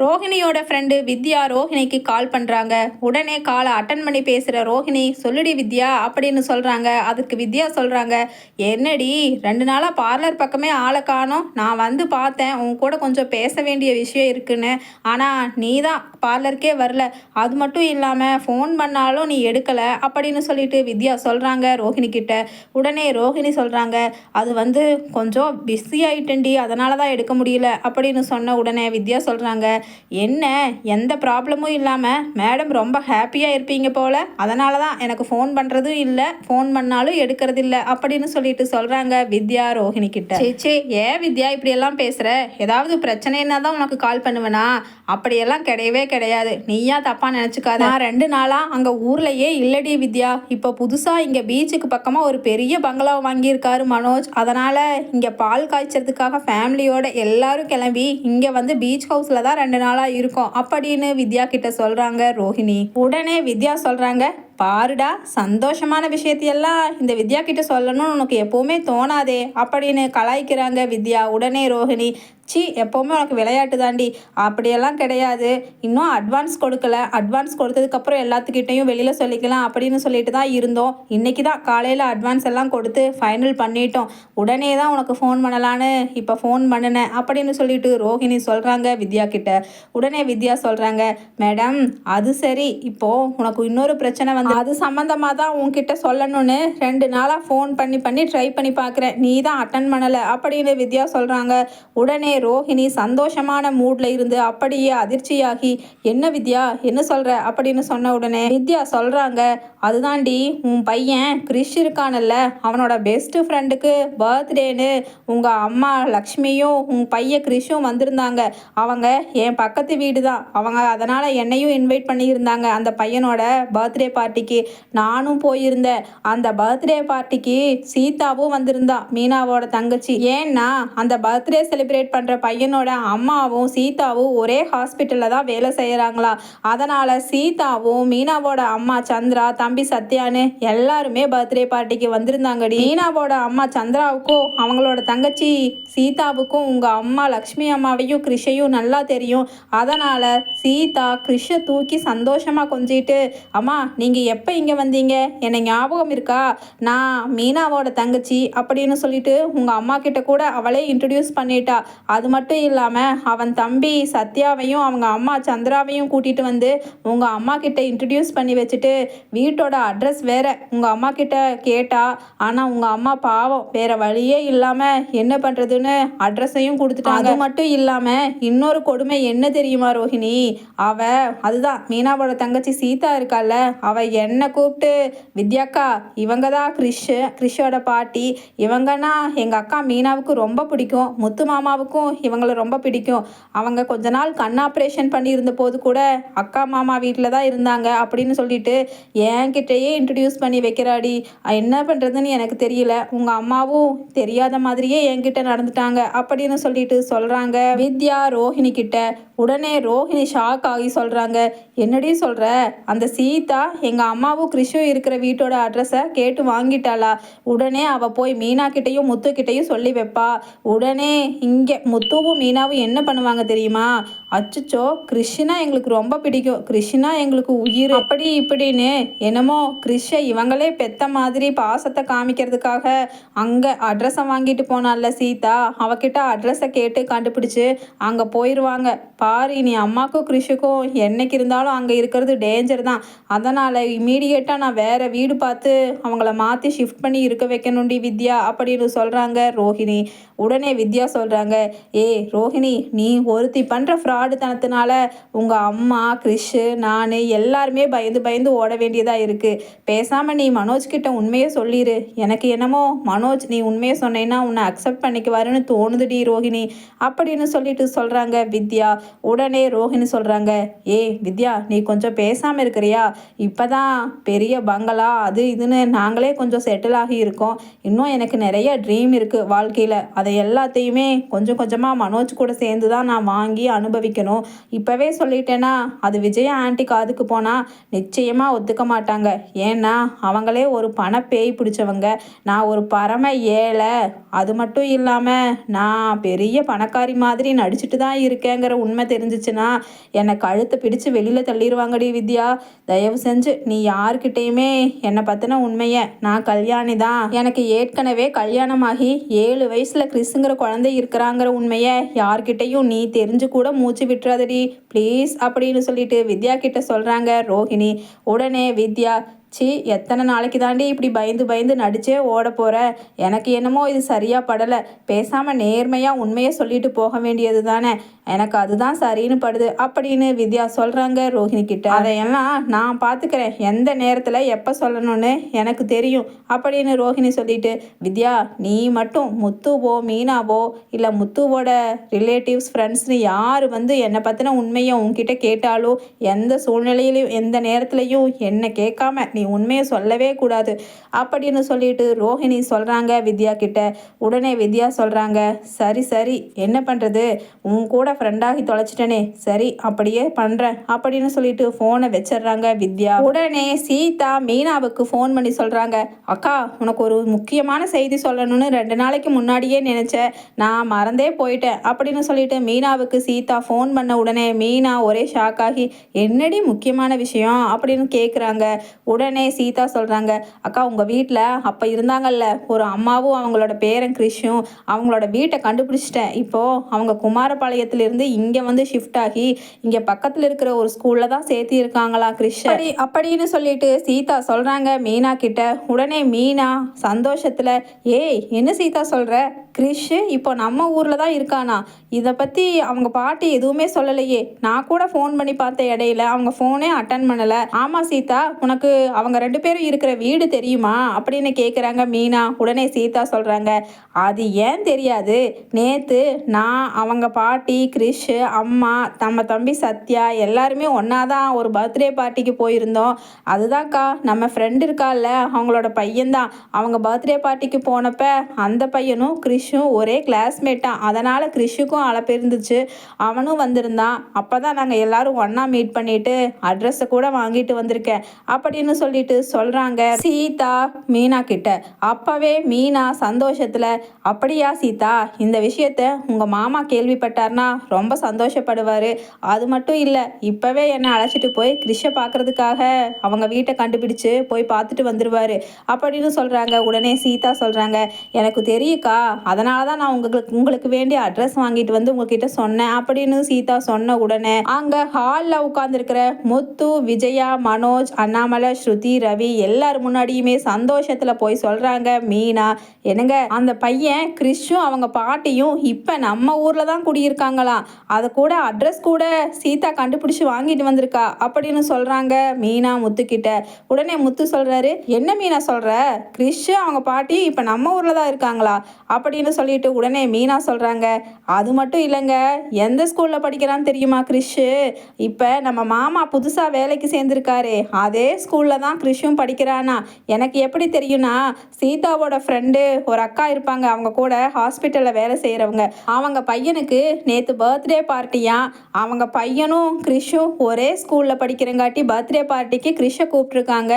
ரோஹிணியோட friend வித்யா ரோஹிணிக்கு கால் பண்ணுறாங்க உடனே காலை அட்டன் பண்ணி பேசுகிற ரோஹிணி சொல்லுடி வித்யா அப்படின்னு சொல்கிறாங்க அதுக்கு வித்யா சொல்கிறாங்க என்னடி ரெண்டு நாளாக பார்லர் பக்கமே ஆளை காணோம். நான் வந்து பார்த்தேன். உன் கூட கொஞ்சம் பேச வேண்டிய விஷயம் இருக்குன்னு. ஆனால் நீ தான் பார்லருக்கே வரல. அது மட்டும் இல்லாமல் ஃபோன் பண்ணாலும் நீ எடுக்கலை அப்படின்னு சொல்லிட்டு வித்யா சொல்கிறாங்க ரோஹிணி கிட்ட. உடனே ரோஹிணி சொல்கிறாங்க அது வந்து கொஞ்சம் பிஸி ஆகிட்டேன்டி அதனால தான் எடுக்க முடியல அப்படின்னு சொன்ன உடனே வித்யா சொல்கிறாங்க என்ன எந்த ப்ராப்ளமும் இல்லாமல் மேடம் ரொம்ப ஹாப்பியாக இருப்பீங்க போல். அதனால தான் எனக்கு ஃபோன் பண்ணுறதும் இல்லை ஃபோன் பண்ணாலும் எடுக்கிறது இல்லை அப்படின்னு சொல்லிட்டு சொல்கிறாங்க வித்யா ரோஹிணி கிட்ட. சேச்சே ஏன் வித்யா இப்படியெல்லாம் பேசுகிற ஏதாவது பிரச்சனைன்னா தான் உனக்கு கால் பண்ணுவேனா? அப்படியெல்லாம் கிடையவே கிடையாது. நீயா தப்பாக நினச்சிக்காத. நான் ரெண்டு நாளாக அங்கே ஊர்லேயே இல்லடி வித்யா. இப்போ புதுசாக இங்கே பீச்சுக்கு பக்கமாக ஒரு பெரிய பங்களா வாங்கியிருக்காரு மனோஜ். அதனால் இங்கே பால் காய்ச்சறதுக்காக ஃபேமிலியோட எல்லாரும் கிளம்பி இங்கே வந்து பீச் ஹவுஸில் தான் ரெண்டு நாளாக இருக்கோம் அப்படின்னு வித்யா கிட்ட சொல்கிறாங்க ரோஹிணி. உடனே வித்யா சொல்கிறாங்க பாருடா சந்தோஷமான விஷயத்தையெல்லாம் இந்த வித்யா கிட்ட சொல்லணும்னு உனக்கு எப்போவுமே தோணாதே. அப்படின்னு கலாய்க்கிறாங்க வித்யா. உடனே ரோஹிணி சி எப்போவுமே உனக்கு விளையாட்டு தாண்டி. அப்படியெல்லாம் கிடையாது. இன்னும் அட்வான்ஸ் கொடுக்கல. அட்வான்ஸ் கொடுத்ததுக்கப்புறம் எல்லாத்துக்கிட்டையும் வெளியில் சொல்லிக்கலாம். அப்படின்னு சொல்லிட்டு தான் இருந்தோம். இன்றைக்கி தான் காலையில் அட்வான்ஸ் எல்லாம் கொடுத்து ஃபைனல் பண்ணிட்டோம். உடனே தான் உனக்கு ஃபோன் பண்ணலான்னு இப்போ ஃபோன் பண்ணினேன் அப்படின்னு சொல்லிட்டு ரோஹிணி சொல்கிறாங்க வித்யா கிட்ட. உடனே வித்யா சொல்கிறாங்க மேடம் அது சரி. இப்போது உனக்கு இன்னொரு பிரச்சனை வந்து அது சம்மந்தமாக தான் உன்கிட்ட சொல்லணும்னு ரெண்டு நாளாக ஃபோன் பண்ணி பண்ணி ட்ரை பண்ணி பார்க்குறேன் நீ தான் அட்டன் பண்ணலை அப்படின்னு வித்யா சொல்கிறாங்க உடனே ரோஹிணி சந்தோஷமான மூடில் இருந்து அப்படியே அதிர்ச்சியாகி என்ன வித்யா என்ன சொல்கிற அப்படின்னு சொன்ன உடனே வித்யா சொல்கிறாங்க அதுதாண்டி உன் பையன் கிறிஷ் இருக்கானல்ல அவனோட பெஸ்ட்டு ஃப்ரெண்டுக்கு பர்த்டேன்னு உங்கள் அம்மா லக்ஷ்மியும் உன் பையன் கிறிஷும் வந்திருந்தாங்க. அவங்க என் பக்கத்து வீடு தான் அவங்க அதனால் என்னையும் இன்வைட் பண்ணியிருந்தாங்க. அந்த பையனோட பர்த்டே பார்ட்டிக்கு நானும் போயிருந்தேன். அந்த பர்த்டே பார்ட்டிக்கு சீதாவும் வந்திருந்தா மீனாவோட தங்கச்சி. ஏன்னா அந்த பர்த்டே செலிப்ரேட் பண்ணுற பையனோட அம்மாவும் சீதாவும் ஒரே ஹாஸ்பிட்டலில் தான் வேலை செய்கிறாங்களா அதனால் சீதாவும் மீனாவோட அம்மா சந்திரா தம்பி சத்யான்னு எல்லாருமே பர்த்டே பார்ட்டிக்கு வந்திருந்தாங்கடி. மீனாவோட அம்மா சந்திராவுக்கும் அவங்களோட தங்கச்சி சீதாவுக்கும் உங்கள் அம்மா லக்ஷ்மி அம்மாவையும் கிருஷையும் நல்லா தெரியும். அதனால் சீதா கிருஷை தூக்கி சந்தோஷமாக கொஞ்சிட்டு அம்மா நீங்கள் எப்போ இங்கே வந்தீங்க? என்னை ஞாபகம் இருக்கா? நான் மீனாவோட தங்கச்சி அப்படின்னு சொல்லிட்டு உங்கள் அம்மா கிட்ட கூட அவளே இன்ட்ரடியூஸ் பண்ணிட்டா. அது மட்டும் இல்லாமல் அவன் தம்பி சத்யாவையும் அவங்க அம்மா சந்திராவையும் கூட்டிகிட்டு வந்து உங்கள் அம்மா கிட்ட இன்ட்ரடியூஸ் பண்ணி வச்சுட்டு வீட்டோட அட்ரஸ் வேற உங்கள் அம்மா கிட்ட கேட்டா. ஆனால் உங்கள் அம்மா பாவம் வேற வழியே இல்லாமல் என்ன பண்ணுறதுன்னு அட்ரஸையும் கொடுத்துட்டாங்க. அது மட்டும் இல்லாமல் இன்னொரு கொடுமை என்ன தெரியுமா ரோஹிணி? அவ அதுதான் மீனாவோட தங்கச்சி சீதா இருக்கால அவ என்னை கூப்பிட்டு வித்யாக்கா இவங்க தான் கிறிஷ் கிறிஷோட பாட்டி. இவங்கன்னா எங்கள் அக்கா மீனாவுக்கு ரொம்ப பிடிக்கும். முத்து மாமாவுக்கும் இவங்கள ரொம்ப பிடிக்கும். அவங்க கொஞ்ச நாள் கண் ஆப்ரேஷன் பண்ணியிருந்த போது கூட அக்கா மாமா வீட்டில் தான் இருந்தாங்க அப்படின்னு சொல்லிட்டு என்கிட்டயே இன்ட்ரடியூஸ் பண்ணி வைக்கிறாடி. என்ன பண்ணுறதுன்னு எனக்கு தெரியல. உங்கள் அம்மாவும் தெரியாத மாதிரியே என்கிட்ட நடந்துட்டாங்க அப்படின்னு சொல்லிட்டு சொல்கிறாங்க வித்யா ரோஹிணி கிட்ட. உடனே ரோஹிணி ஷாக் ஆகி சொல்கிறாங்க என்னடி சொல்கிற அந்த சீதா எங்கள் அம்மாவும் கிறிஷும் இருக்கிற வீட்டோட அட்ரஸை கேட்டு வாங்கிட்டாளா? உடனே அவள் போய் மீனா கிட்டேயும் முத்து கிட்டேயும் சொல்லி வைப்பா. உடனே இங்கே முத்துவும் மீனாவும் என்ன பண்ணுவாங்க தெரியுமா? அச்சுச்சோ கிறிஷினா எங்களுக்கு ரொம்ப பிடிக்கும். கிறிஷினா எங்களுக்கு உயிர். அப்படி இப்படின்னு என்னமோ கிறிஷை இவங்களே பெத்த மாதிரி பாசத்தை காமிக்கிறதுக்காக அங்கே அட்ரஸை வாங்கிட்டு போனால சீதா. அவகிட்ட அட்ரஸை கேட்டு கண்டுபிடிச்சு அங்கே போயிடுவாங்க பாரு நீ அம்மாக்கும் கிறிஷுக்கும் என்னைக்கு இருந்தாலும் அங்கே இருக்கிறது டேஞ்சர் தான். அதனால் இமீடியட்டாக நான் வேறு வீடு பார்த்து அவங்கள மாற்றி ஷிஃப்ட் பண்ணி இருக்க வைக்கணும்டி வித்யா அப்படின்னு சொல்கிறாங்க ரோஹிணி. உடனே வித்யா சொல்கிறாங்க ஏ ரோஹிணி நீ ஒருத்தி பண்ணுற ஃப்ராடுத்தனத்தினால உங்கள் அம்மா கிறிஷு நான் எல்லாருமே பயந்து பயந்து ஓட வேண்டியதாக இருக்குது பேசாமல் நீ மனோஜ் கிட்ட உண்மையை சொல்லிடு எனக்கு என்னமோ மனோஜ் நீ உண்மையை சொன்னேன்னா உன்னை அக்செப்ட் பண்ணிக்குவாருன்னு தோணுதுடி ரோஹிணி. அப்படின்னு சொல்லிட்டு சொல்கிறாங்க வித்யா. உடனே ரோஹிணி சொல்கிறாங்க ஏ வித்யா நீ கொஞ்சம் பேசாமல் இருக்கிறியா? இப்போ தான் பெரிய பங்களா அது இதுன்னு நாங்களே கொஞ்சம் செட்டில் ஆகி இருக்கோம். இன்னும் எனக்கு நிறைய ட்ரீம் இருக்குது வாழ்க்கையில். அதை எல்லாத்தையுமே கொஞ்சம் கொஞ்சமாக மனோஜ் கூட சேர்ந்து தான் நான் வாங்கி அனுபவி அனுபவிக்கணும் இப்போவே சொல்லிட்டேன்னா அது விஜய் ஆண்டி காதுக்கு போனால் நிச்சயமாக ஒத்துக்க மாட்டாங்க. ஏன்னா அவங்களே ஒரு பணப்பேய் பிடிச்சவங்க. நான் ஒரு பரம ஏழை. அது மட்டும் இல்லாமல் நான் பெரிய பணக்காரி மாதிரி நடிச்சுட்டு தான் இருக்கேங்கிற உண்மை தெரிஞ்சிச்சுன்னா என்னை கழுத்தை பிடிச்சு வெளியில் தள்ளிடுவாங்கடி வித்யா. தயவு செஞ்சு நீ யார்கிட்டயுமே என்னை பற்றின உண்மையை நான் கல்யாணி தான். எனக்கு ஏற்கனவே கல்யாணமாகி ஏழு வயசில் கிறிஸுங்கிற குழந்தை இருக்கிறாங்கிற உண்மையை யார்கிட்டேயும் நீ தெரிஞ்சு கூட மூச்சு விட்டுறாதடி. ப்ளீஸ் அப்படின்னு சொல்லிட்டு வித்யா கிட்ட சொல்கிறாங்க ரோஹிணி. உடனே வித்யா சி எத்தனை நாளைக்கு தாண்டி இப்படி பயந்து பயந்து நடிச்சே ஓட போகிற எனக்கு என்னமோ இது சரியாக படலை. பேசாமல் நேர்மையாக உண்மையை சொல்லிட்டு போக வேண்டியது தானே. எனக்கு அதுதான் சரின்னு படுது. அப்படின்னு வித்யா சொல்கிறாங்க ரோஹிணி கிட்ட. அதையெல்லாம் நான் பார்த்துக்கிறேன் எந்த நேரத்தில் எப்போ சொல்லணும்னு எனக்கு தெரியும் அப்படின்னு ரோஹிணி சொல்லிட்டு வித்யா நீ மட்டும் முத்துவோ மீனாவோ இல்லை முத்துவோட ரிலேட்டிவ்ஸ் ஃப்ரெண்ட்ஸ்னு யார் வந்து என்னை பற்றின உண்மையை உன்கிட்ட கேட்டாலோ எந்த சூழ்நிலையிலையும் எந்த நேரத்துலையும் என்னை கேட்காம நீ உண்மையை சொல்லவே கூடாது. அப்படின்னு சொல்லிட்டு ரோஹிணி சொல்கிறாங்க வித்யா கிட்ட. உடனே வித்யா சொல்கிறாங்க சரி சரி என்ன பண்ணுறது உன் கூட ஃப்ரெண்டாகி தொலைச்சிட்டனே. சரி அப்படியே பண்ணுறேன் அப்படின்னு சொல்லிட்டு ஃபோனை வச்சிடுறாங்க வித்யா. உடனே சீதா மீனாவுக்கு ஃபோன் பண்ணி சொல்கிறாங்க அக்கா உனக்கு ஒரு முக்கியமான செய்தி சொல்லணும்னு ரெண்டு நாளைக்கு முன்னாடியே நினச்சேன் நான் மறந்தே போயிட்டேன். அப்படின்னு சொல்லிட்டு மீனாவுக்கு சீதா ஃபோன் பண்ண உடனே மீனா ஒரே ஷாக் ஆகி என்னடி முக்கியமான விஷயம்? அப்படின்னு கேட்குறாங்க உடனே உடனே சீதா சொல்கிறாங்க அக்கா உங்கள் வீட்டில் அப்போ இருந்தாங்கல்ல ஒரு அம்மாவும் அவங்களோட பேரன் கிறிஷும் அவங்களோட வீட்டை கண்டுபிடிச்சிட்டேன். இப்போது அவங்க குமாரபாளையத்திலிருந்து இங்கே வந்து ஷிஃப்ட் ஆகி இங்கே பக்கத்தில் இருக்கிற ஒரு ஸ்கூலில் தான் சேர்த்து இருக்காங்களா கிறிஷ் அப்படி அப்படின்னு சொல்லிட்டு சீதா சொல்கிறாங்க மீனா கிட்ட. உடனே மீனா சந்தோஷத்தில் ஏய் என்ன சீதா சொல்கிற கிறிஷ் இப்போ நம்ம ஊரில் தான் இருக்கானா? இதை பற்றி அவங்க பாட்டி எதுவுமே சொல்லலையே. நான் கூட ஃபோன் பண்ணி பார்த்த இடையில அவங்க ஃபோனே அட்டன் பண்ணலை. ஆமாம் சீதா உனக்கு அவங்க ரெண்டு பேரும் இருக்கிற வீடு தெரியுமா? அப்படின்னு கேட்குறாங்க மீனா. உடனே சீதா சொல்கிறாங்க அது ஏன் தெரியாது? நேற்று நான் அவங்க பாட்டி கிரிஷ் அம்மா நம்ம தம்பி சத்யா எல்லாருமே ஒன்றா தான் ஒரு பர்த்டே பார்ட்டிக்கு போயிருந்தோம். அதுதான்க்கா நம்ம ஃப்ரெண்டு இருக்கால அவங்களோட பையன்தான். அவங்க பர்த்டே பார்ட்டிக்கு போனப்ப அந்த பையனும் கிரிஷும் ஒரே கிளாஸ்மேட்டான் அதனால் கிரிஷுக்கும் அளப்பிருந்துச்சு இருந்துச்சு. அவனும் வந்திருந்தான். அப்போ தான் நாங்கள் எல்லாரும் ஒன்றா மீட் பண்ணிட்டு அட்ரஸை கூட வாங்கிட்டு வந்திருக்கேன். அப்படின்னு சொல்லிட்டு சொல்கிறாங்க சீதா மீனா கிட்ட. அப்போவே மீனா சந்தோஷத்தில் அப்படியா சீதா இந்த விஷயத்த உங்கள் மாமா கேள்விப்பட்டார்னா ரொம்ப சந்தோஷப்படுவார். அது மட்டும் இல்லை இப்போவே என்னை அழைச்சிட்டு போய் கிறிஷை பார்க்குறதுக்காக அவங்க வீட்டை கண்டுபிடிச்சு போய் பார்த்துட்டு வந்துடுவார் அப்படின்னு சொல்கிறாங்க உடனே சீதா சொல்கிறாங்க எனக்கு தெரியுக்கா அதனால தான் நான் உங்களுக்கு உங்களுக்கு வேண்டிய அட்ரஸ் வாங்கிட்டு வந்து உங்ககிட்ட சொன்னேன் அப்படின்னு சீதா சொன்ன உடனே அங்கே ஹாலில் உட்காந்துருக்கிற முத்து விஜயா மனோஜ் அண்ணாமலை ஸ்ருதி ரவி எல்லார் முன்னாடியுமே சந்தோஷத்தில் போய் சொல்கிறாங்க மீனா என்னங்க அந்த பையன் கிறிஷும் அவங்க பாட்டியும் இப்போ நம்ம ஊரில் தான் குடியிருக்காங்களாம். அதை கூட அட்ரஸ் கூட சீதா கண்டுபிடிச்சி வாங்கிட்டு வந்திருக்கா அப்படின்னு சொல்கிறாங்க மீனா முத்துக்கிட்ட. உடனே முத்து சொல்கிறாரு என்ன மீனா சொல்கிற கிறிஷு அவங்க பாட்டி இப்போ நம்ம ஊரில் தான் இருக்காங்களா? அப்படின்னு சொல்லிட்டு உடனே மீனா சொல்கிறாங்க அது மட்டும் இல்லைங்க எந்த ஸ்கூலில் படிக்கிறான்னு தெரியுமா கிறிஷு? இப்போ நம்ம மாமா புதுசாக வேலைக்கு சேர்ந்துருக்காரு அதே ஸ்கூலில் தான் கிறிஷும் படிக்கிறானா? எனக்கு எப்படி தெரியும்னா சீதாவோட ஃப்ரெண்டு ஒரு அக்கா இருப்பாங்க. அவங்க கூட ஹாஸ்பிட்டலில் வேலை செய்கிறவங்க அவங்க பையனுக்கு நேற்று பர்த்டே பார்ட்டியா அவங்க பையனும் கிறிஷும் ஒரே ஸ்கூலில் படிக்கிறங்காட்டி பர்த்டே பார்ட்டிக்கு கிறிஷை கூப்பிட்ருக்காங்க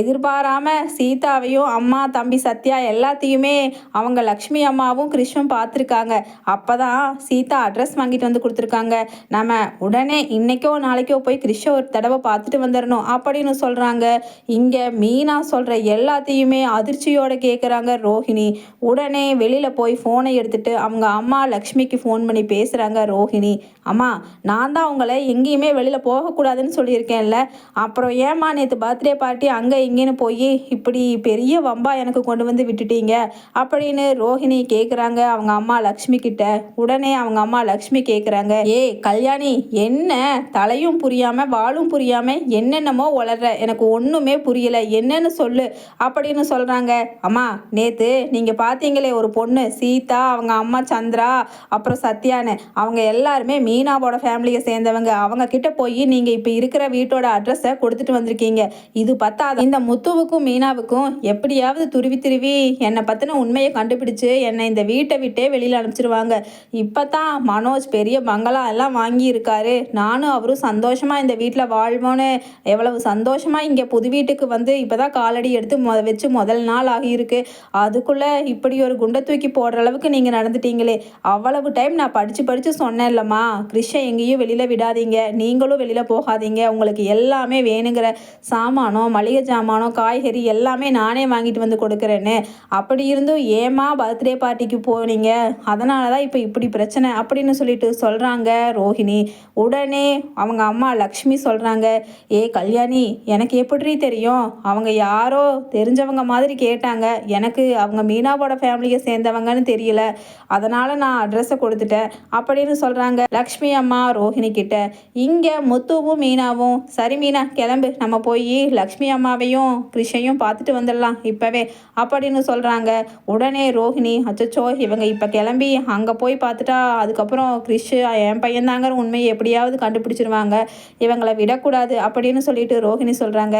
எதிர்பாராம சீதாவையும் அம்மா தம்பி சத்யா எல்லாத்தையுமே அவங்க லக்ஷ்மி அம்மாவும் கிறிஷும் பார்த்துருக்காங்க. அப்போ தான் சீதா அட்ரஸ் வாங்கிட்டு வந்து கொடுத்துருக்காங்க. நம்ம உடனே இன்றைக்கோ நாளைக்கோ போய் கிறிஷை ஒரு தடவை பார்த்துட்டு வந்துடணும் அப்படின்னு சொல்கிறாங்க இங்கே மீனா சொல்கிற எல்லாத்தையுமே அதிர்ச்சியோடு கேட்குறாங்க ரோஹிணி. உடனே வெளியில் போய் ஃபோனை எடுத்துகிட்டு அவங்க அம்மா லக்ஷ்மிக்கு ஃபோன் பண்ணி பேசுகிறாங்க ரோஹிணி. அம்மா நான் தான் அவங்கள எங்கேயுமே வெளியில் போகக்கூடாதுன்னு சொல்லியிருக்கேன்ல. அப்புறம் ஏம்மா நேற்று பர்த்டே பார்ட்டி அங்கே இங்கேன்னு போய் இப்படி பெரிய வம்பா எனக்கு கொண்டு வந்து விட்டுட்டீங்க? அப்படின்னு ரோஹிணி கேட்குறாங்க அவங்க அம்மா லக்ஷ்மி கிட்ட உடனே அவங்க அம்மா லக்ஷ்மி கேட்குறாங்க ஏய் கல்யாணி என்ன? தலையும் புரியாமல் வாழும் புரியாமல் என்னென்னமோ வளர்ற எனக்கு ஒன்றும் ஒன்றுமே புரியல. என்னன்னு சொல்லு. அப்படின்னு சொல்கிறாங்க அம்மா நேற்று நீங்கள் பார்த்தீங்களே ஒரு பொண்ணு சீதா அவங்க அம்மா சந்திரா அப்புறம் சத்யான்னு. அவங்க எல்லாருமே மீனாவோட ஃபேமிலியை சேர்ந்தவங்க. அவங்க கிட்ட போய் நீங்கள் இப்போ இருக்கிற வீட்டோட அட்ரஸை கொடுத்துட்டு வந்திருக்கீங்க. இது பத்தாது? இந்த முத்துவுக்கும் மீனாவுக்கும் எப்படியாவது துருவி துருவி என்னை பற்றின உண்மையை கண்டுபிடிச்சு என்னை இந்த வீட்டை விட்டே வெளியில் அனுப்பிச்சிருவாங்க. இப்போ தான் மனோஜ் பெரிய பங்களா எல்லாம் வாங்கி இருக்காரு நானும் அவரும் சந்தோஷமாக இந்த வீட்டில் வாழ்வோன்னு எவ்வளவு சந்தோஷமாக இங்கே புது வீட்டுக்கு வந்து இப்போ தான் காலடி எடுத்து மொ வச்சு முதல் நாள் ஆகியிருக்கு. அதுக்குள்ளே இப்படி ஒரு குண்டை தூக்கி போடுற அளவுக்கு நீங்கள் நடந்துட்டீங்களே. அவ்வளவு டைம் நான் படித்து படித்து சொன்னேன் இல்லைம்மா கிருஷ்ணன் எங்கேயும் வெளியில் விடாதீங்க. நீங்களும் வெளியில் போகாதீங்க. உங்களுக்கு எல்லாமே வேணுங்கிற சாமானோ மளிகை சாமானோ காய்கறி எல்லாமே நானே வாங்கிட்டு வந்து கொடுக்குறேன்னு. அப்படி இருந்தும் ஏமா பர்த்டே பார்ட்டிக்கு போனீங்க? அதனால தான் இப்போ இப்படி பிரச்சனை அப்படின்னு சொல்லிட்டு சொல்கிறாங்க ரோஹிணி. உடனே அவங்க அம்மா லக்ஷ்மி சொல்கிறாங்க ஏ கல்யாணி எனக்கு எப்படி எப்படி தெரியும். அவங்க யாரோ தெரிஞ்சவங்க மாதிரி கேட்டாங்க. எனக்கு அவங்க மீனாவோட ஃபேமிலியை சேர்ந்தவங்கன்னு தெரியல. அதனால் நான் அட்ரஸை கொடுத்துட்டேன். அப்படின்னு சொல்கிறாங்க லக்ஷ்மி அம்மா ரோஹிணி கிட்ட. இங்கே முத்துவும் மீனாவும் சரி மீனா கிளம்பு. நம்ம போய் லக்ஷ்மி அம்மாவையும் கிருஷ்ணையும் பார்த்துட்டு வந்துடலாம் இப்போவே அப்படின்னு சொல்கிறாங்க உடனே ரோஹிணி அச்சச்சோ இவங்க இப்போ கிளம்பி அங்கே போய் பார்த்துட்டா அதுக்கப்புறம் கிறிஷ் என் பையன்தாங்கிற உண்மையை எப்படியாவது கண்டுபிடிச்சிருவாங்க. இவங்களை விடக்கூடாது அப்படின்னு சொல்லிட்டு ரோஹிணி சொல்கிறாங்க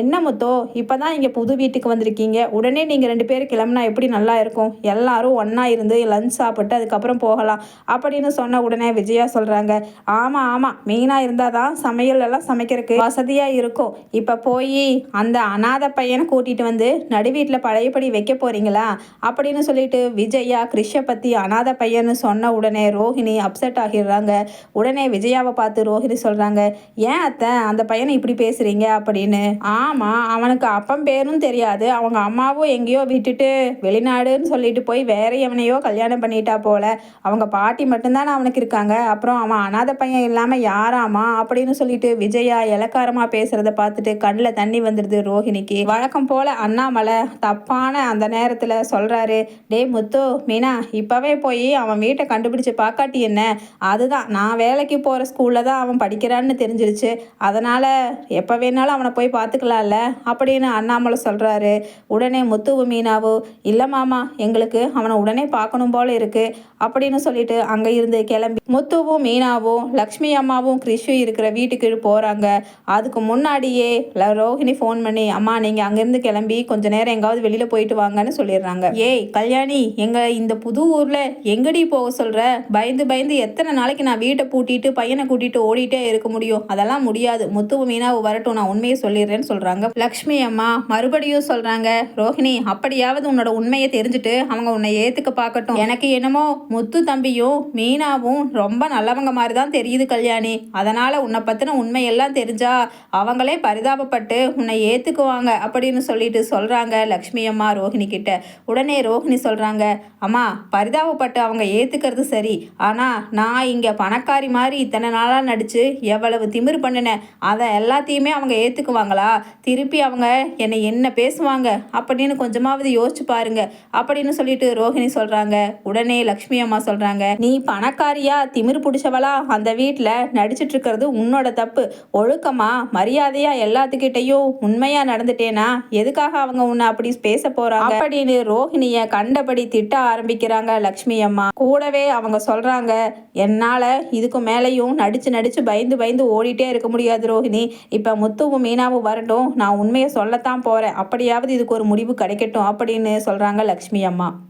என்ன முத்தோ இப்போ தான் இங்கே புது வீட்டுக்கு வந்திருக்கீங்க. உடனே நீங்கள் ரெண்டு பேரும் கிளம்புனா எப்படி நல்லா இருக்கும்? எல்லாரும் ஒன்றா இருந்து லஞ்ச் சாப்பிட்டு அதுக்கப்புறம் போகலாம் அப்படின்னு சொன்ன உடனே விஜயா சொல்கிறாங்க ஆமாம் ஆமாம் மெயினாக இருந்தால் தான் சமையல் எல்லாம் சமைக்கிறதுக்கு வசதியாக இருக்கும். இப்போ போய் அந்த அனாதை பையனை கூட்டிகிட்டு வந்து நடு வீட்டில் பழையபடி வைக்க போகிறீங்களா அப்படின்னு சொல்லிட்டு விஜயா கிறிஷை பற்றி அனாதை பையன்னு சொன்ன உடனே ரோஹிணி அப்செட் ஆகிடுறாங்க. உடனே விஜயாவை பார்த்து ரோஹிணி சொல்கிறாங்க ஏன் அத்தை அந்த பையனை இப்படி பேசுகிறீங்க அப்படின்னு ஆமாம் அவனுக்கு அப்பன் பேரும் தெரியாது. அவங்க அம்மாவும் எங்கேயோ விட்டுட்டு வெளிநாடுன்னு சொல்லிட்டு போய் வேற எவனையோ கல்யாணம் பண்ணிட்டா போல. அவங்க பாட்டி மட்டும்தானே அவனுக்கு இருக்காங்க. அப்புறம் அவன் அனாதை பையன் இல்லாமல் யாராமா அப்படின்னு சொல்லிட்டு விஜயா இலக்காரமாக பேசுகிறத பார்த்துட்டு கண்ணில் தண்ணி வந்துடுது ரோஹிணிக்கு. வழக்கம் போல் அண்ணாமலை தப்பான அந்த நேரத்தில் சொல்கிறாரு டே முத்து மீனா இப்போவே போய் அவன் வீட்டை கண்டுபிடிச்சு பார்க்காட்டி என்ன? அதுதான் நான் வேலைக்கு போகிற ஸ்கூலில் தான் அவன் படிக்கிறான்னு தெரிஞ்சிருச்சு. அதனால் எப்போ வேணாலும் அவனை போய் பார்த்து பார்த்துக்கலாம்ல அப்படின்னு அண்ணாமலை சொல்கிறாரு உடனே முத்துவு மீனாவோ இல்லை மாமா எங்களுக்கு அவனை உடனே பார்க்கணும் போல இருக்குது அப்படின்னு சொல்லிட்டு அங்கே இருந்து கிளம்பி முத்துவும் மீனாவும் லக்ஷ்மி அம்மாவும் கிறிஷும் இருக்கிற வீட்டுக்கு போகிறாங்க அதுக்கு முன்னாடியே ரோஹிணி ஃபோன் பண்ணி அம்மா நீங்கள் அங்கேருந்து கிளம்பி கொஞ்ச நேரம் எங்காவது வெளியில் போயிட்டு வாங்கன்னு சொல்லிடுறாங்க. ஏய் கல்யாணி எங்கள் இந்த புது ஊரில் எங்கடி போக சொல்கிற பயந்து பயந்து எத்தனை நாளைக்கு நான் வீட்டை பூட்டிட்டு பையனை கூட்டிகிட்டு ஓடிட்டே இருக்க முடியும்? அதெல்லாம் முடியாது. முத்துவும் மீனாவும் வரட்டும் நான் உண்மையை சொல்லிடுறேன் இல்லைன்னு சொல்கிறாங்க லக்ஷ்மி அம்மா மறுபடியும் சொல்கிறாங்க ரோஹிணி அப்படியாவது உன்னோட உண்மையை தெரிஞ்சுட்டு அவங்க உன்னை ஏற்றுக்க பார்க்கட்டும். எனக்கு என்னமோ முத்து தம்பியும் மீனாவும் ரொம்ப நல்லவங்க மாதிரி தான் தெரியுது கல்யாணி. அதனால் உன்னை பற்றின உண்மையெல்லாம் தெரிஞ்சா அவங்களே பரிதாபப்பட்டு உன்னை ஏற்றுக்குவாங்க அப்படின்னு சொல்லிட்டு சொல்கிறாங்க லக்ஷ்மி அம்மா ரோஹிணி கிட்ட. உடனே ரோஹிணி சொல்கிறாங்க அம்மா பரிதாபப்பட்டு அவங்க ஏற்றுக்கிறது சரி. ஆனால் நான் இங்கே பணக்காரி மாதிரி இத்தனை நாளாக நடித்து எவ்வளவு திமிரு பண்ணினேன். அதை எல்லாத்தையுமே அவங்க ஏற்றுக்குவாங்களா திருப்பி அவங்க என்னை என்ன பேசுவாங்க அப்படின்னு கொஞ்சமாவது யோசிச்சு பாருங்க அப்படின்னு சொல்லிட்டு ரோஹிணி சொல்றாங்க. உடனே லக்ஷ்மி அம்மா சொல்றாங்க நீ பணக்காரியா திமிர் பிடிச்சவளா? அந்த வீட்டில் நடிச்சிட்டு இருக்கிறது உன்னோட தப்பு. ஒழுக்கமா மரியாதையா எல்லாத்துக்கிட்டையும் உண்மையா நடந்துட்டேனா? எதுக்காக அவங்க உன்னை அப்படி பேச போறாங்க? அப்படின்னு ரோஹிணிய கண்டபடி திட்ட ஆரம்பிக்கிறாங்க லக்ஷ்மி அம்மா. கூடவே அவங்க சொல்றாங்க என்னால இதுக்கு மேலையும் நடிச்சு நடிச்சு பயந்து பயந்து ஓடிட்டே இருக்க முடியாது ரோஹிணி. இப்ப முத்துவும் மீனாவும் வரட்டும் நான் உண்மையை சொல்லத்தான் போறேன். அப்படியாவது இதுக்கு ஒரு முடிவு கிடைக்கட்டும் அப்படின்னு சொல்றாங்க லக்ஷ்மி அம்மா.